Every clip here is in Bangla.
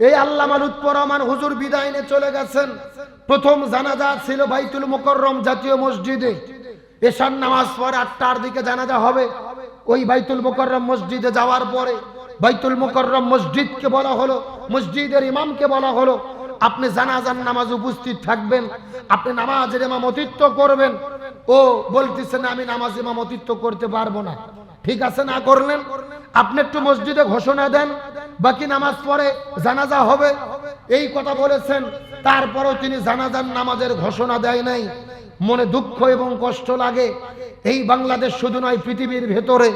এই আল্লামা লুৎফর রহমান হুজুর বিদায় নিয়ে চলে গেছেন। প্রথম জানাজা ছিল বাইতুল মুকররম জাতীয় মসজিদে। এশার নামাজ পরে আটটার দিকে জানাজা হবে। ওই বাইতুল মুকররম মসজিদে যাওয়ার পরে বাইতুল মুকররম মসজিদকে বলা হলো, মসজিদের ইমামকে বলা হলো, আপনি জানাজার নামাজ উপস্থিত থাকবেন, আপনি নামাজের ইমামতিত্ব করবেন। ও বলতেছেন আমি নামাজ ইমামতিত্ব করতে পারব না। ঠিক আছে, না করলেন? আপনি একটু মসজিদে ঘোষণা দেন। বাকি নামাজ পড়ে জানাজা হবে। এই কথা বলেছেন। তারপরও তিনি জানাজার নামাজের ঘোষণা দেয় নাই। মনে দুঃখ এবং কষ্ট লাগে। এই বাংলাদেশ শুধু নয়, পৃথিবীর ভেতরে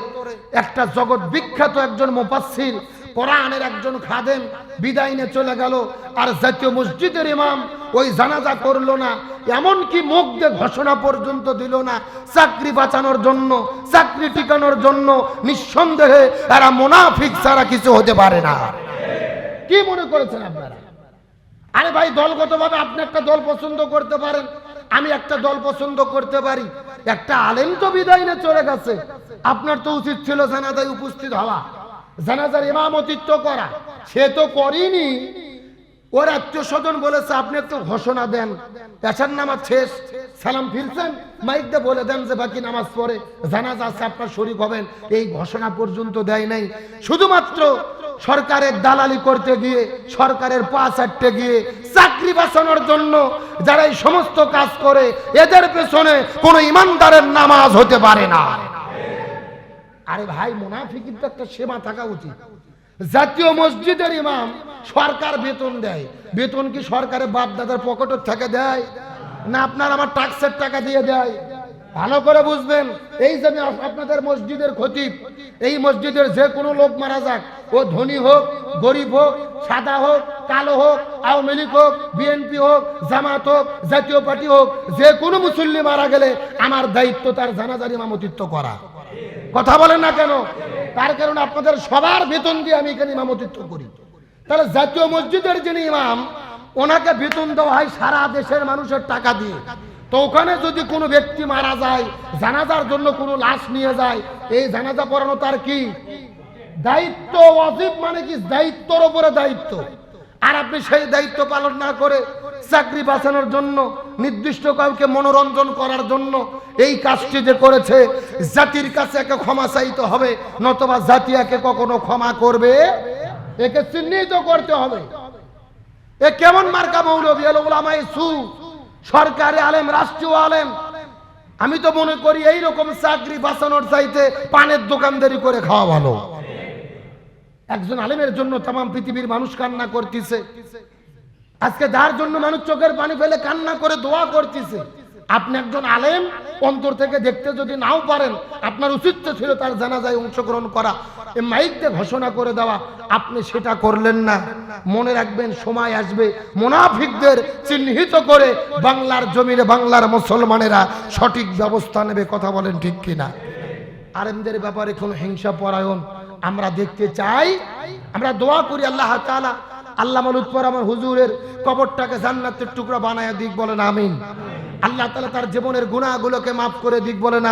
একটা জগৎ বিখ্যাত একজন মুপাসসির কোরআনের একজন খাদেম বিদায় নিয়ে চলে গেল। আর জাতীয় মসজিদের ইমাম ওই জানাজা করল না। এমনকি মুখ দিয়ে ঘোষণা পর্যন্ত দিল না। চাকরি বাঁচানোর জন্য, চাকরি টিকানোর জন্য নিঃসন্দেহে এরা মোনাফিক ছাড়া কিছু হতে পারে না। কি মনে করেছেন আপনারা? আরে ভাই, দলগতভাবে আপনি একটা দল পছন্দ করতে পারেন। আমি একটা দল পছন্দ করতে পারি। একটা আলেম তো বিদায় নিয়ে চলে গেছে। আপনার তো উচিত ছিল জানাজায় উপস্থিত হওয়া। জানাজার ইমামতিত্ব করা। সে তো করিনি। ওর আত্মীয় স্বজন বলেছে, আপনি একটু ঘোষণা দেন। পেশার নামাজ শেষ। সালাম ফিরছেন? মাইক দিয়ে বলে দেন যে, বাকি নামাজ পড়ে। জানাজা আছে, আপনার শরীর হবেন। এই ঘোষণা পর্যন্ত দেয় নাই। শুধুমাত্র সরকারের দালালি করতে গিয়ে, সরকারের পা চাটতে গিয়ে, চাকরি বাঁচানোর জন্য যারা এই সমস্ত কাজ করে, এদের পেছনে কোনো ইমানদারের নামাজ হতে পারে না। আরে ভাই, মুনাফিকির তো একটা সেবা থাকা উচিত। জাতীয় মসজিদের ইমাম সরকার বেতন দেয়। বেতন কি সরকারের বাপ দাদার পকেটের থেকে দেয়? না আপনার আমার ট্যাক্সের টাকা দিয়ে দেয়? ভালো করে বুঝবেন, এই যে আপ- আপনাদের মসজিদের খতিব, এই মসজিদের যে কোনো লোক মারা যাক, ও ধনী হোক, গরিব হোক, সাদা হোক, কালো হোক, আওয়ামী লীগ হোক, বিএনপি হোক, জামাত হোক, জাতীয় পার্টি হোক, যে কোনো মুসল্লি মারা গেলে আমার দায়িত্ব তার জানাজার ইমামতিত্ব করা। কথা বলেন না কেন? তার কারণে আপনাদের সবার বেতন দিয়ে আমি এখানে ইমামতিত্ব করি। তাহলে জাতীয় মসজিদের যিনি ইমাম, ওনাকে বেতন দেওয়া হয় সারা দেশের মানুষের টাকা দিয়ে। তো ওখানে যদি কোনো ব্যক্তি মারা যায়, জানাজার জন্য কোনো লাশ নিয়ে যায়, এই জানাজা পড়ানো তার কি? দায়িত্ব অজিব মানে কি? দায়িত্বর উপরে দায়িত্ব। আর আপনি সেই দায়িত্ব পালন না করে চাকরি বাঁচানোর জন্য, নির্দিষ্ট কাউকে মনোরঞ্জন করার জন্য এই কাজটি যে করেছে, জাতির কাছে একে ক্ষমা চাইতে হবে, নতবা জাতি একে কখনো ক্ষমা করবে একে চিহ্নিত করতে হবে। এ কেমন মার্কা মৌলবী? এলো ওলামাই সু। সরকারি আলেম, রাষ্ট্রীয় আলেম। আমি তো মনে করি এই রকম চাকরি বাঁচানোর চাইতে পানের দোকানদারি করে খাওয়া ভালো। একজন আলেমের জন্য তাম পৃথিবীর মানুষ কান্না করতেছে। আজকে যার জন্য মানুষ চোখের পানি ফেলে কান্না করে দোয়া করতেছে। আপনি একজন আলেম, অন্তর থেকে দেখতে যদি নাও পারেন, আপনার উচিত ছিল তার জানাজায় অংশগ্রহণ করা। এ মাইক ঘোষণা করে দেওয়া, আপনি সেটা করলেন না। মনে রাখবেন, সময় আসবে। মোনাফিকদের চিহ্নিত করে বাংলার জমিনে বাংলার মুসলমানেরা সঠিক ব্যবস্থা নেবে, কথা বলেন ঠিক কিনা। আলেমদের ব্যাপারে কোনো হিংসা পরায়ণ আমরা দেখতে চাই। আমরা দোয়া করি আল্লাহ তাআলা, আল্লাহ মালুৎপর আমার হুজুরের কবরটাকে জান্নাতের টুকরা বানায় দিক, বলেন আমিন। আল্লাহ তালা তার জীবনের গুণাগুলোকে মাফ করে দিক বলে আমিন।